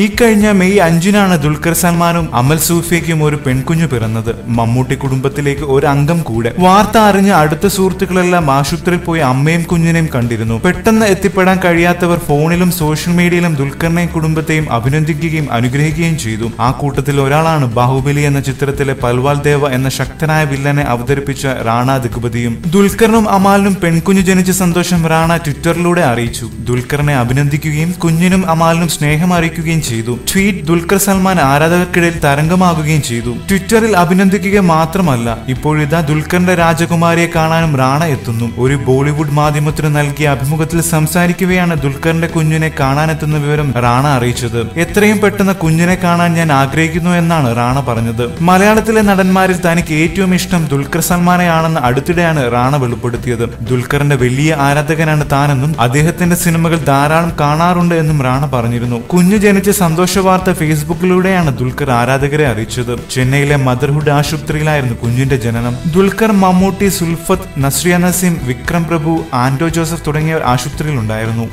ഈ കഴിഞ്ഞ മെയ് അഞ്ചിനാണ് ദുൽഖർ സൽമാനും അമൽ സൂഫിയയ്ക്കും ഒരു പെൺകുഞ്ഞു പിറന്നത്. മമ്മൂട്ടി കുടുംബത്തിലേക്ക് ഒരു അംഗം കൂടെ. വാർത്ത അറിഞ്ഞ് അടുത്ത സുഹൃത്തുക്കളെല്ലാം ആശുപത്രിയിൽ പോയി അമ്മയും കുഞ്ഞിനെയും കണ്ടിരുന്നു. പെട്ടെന്ന് എത്തിപ്പെടാൻ കഴിയാത്തവർ ഫോണിലും സോഷ്യൽ മീഡിയയിലും ദുൽഖറിനെയും കുടുംബത്തെയും അഭിനന്ദിക്കുകയും അനുഗ്രഹിക്കുകയും ചെയ്തു. ആ കൂട്ടത്തിൽ ഒരാളാണ് ബാഹുബലി എന്ന ചിത്രത്തിലെ പൽവാൽ ദേവ എന്ന ശക്തനായ വില്ലനെ അവതരിപ്പിച്ച റാണ ദിഗ്പതിയും ദുൽഖറിനും അമാലിനും പെൺകുഞ്ഞു ജനിച്ച സന്തോഷം റാണ ട്വിറ്ററിലൂടെ അറിയിച്ചു. ദുൽഖറിനെ അഭിനന്ദിക്കുകയും കുഞ്ഞിനും അമാലിനും സ്നേഹം അറിയിക്കുകയും ചെയ്തു. ട്വീറ്റ് ദുൽഖർ സൽമാൻ ആരാധകർക്കിടയിൽ തരംഗമാകുകയും ചെയ്തു. ട്വിറ്ററിൽ അഭിനന്ദിക്കുക മാത്രമല്ല ഇപ്പോഴിതാ ദുൽഖറിന്റെ രാജകുമാരിയെ കാണാനും റാണ എത്തുന്നു. ഒരു ബോളിവുഡ് മാധ്യമത്തിന് നൽകിയ അഭിമുഖത്തിൽ സംസാരിക്കുകയാണ് ദുൽഖറിന്റെ കുഞ്ഞിനെ കാണാനെത്തുന്ന വിവരം റാണ അറിയിച്ചത്. എത്രയും പെട്ടെന്ന് കുഞ്ഞിനെ കാണാൻ ഞാൻ ആഗ്രഹിക്കുന്നു എന്നാണ് റാണ പറഞ്ഞത്. മലയാളത്തിലെ നടന്മാരിൽ തനിക്ക് ഏറ്റവും ഇഷ്ടം ദുൽഖർ സൽമാനെയാണെന്ന് അടുത്തിടെയാണ് റാണ വെളിപ്പെടുത്തിയത്. ദുൽഖറിന്റെ വലിയ ആരാധകനാണ് താനെന്നും അദ്ദേഹത്തിന്റെ സിനിമകൾ ധാരാളം കാണാറുണ്ട് എന്നും റാണ പറഞ്ഞിരുന്നു. കുഞ്ഞു ജനിച്ച സന്തോഷ വാർത്ത ഫേസ്ബുക്കിലൂടെയാണ് ദുൽഖർ ആരാധകരെ അറിയിച്ചത്. ചെന്നൈയിലെ മദർഹുഡ് ആശുപത്രിയിലായിരുന്നു കുഞ്ഞിന്റെ ജനനം. ദുൽഖർ മമ്മൂട്ടി സുൽഫത്ത് നസ്രിയ നസീം വിക്രം പ്രഭു ആന്റോ ജോസഫ് തുടങ്ങിയവർ ആശുപത്രിയിലുണ്ടായിരുന്നു.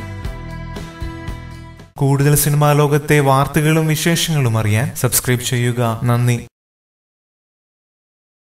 കൂടുതൽ സിനിമാ ലോകത്തെ വാർത്തകളും വിശേഷങ്ങളും അറിയാൻ സബ്സ്ക്രൈബ് ചെയ്യുക. നന്ദി.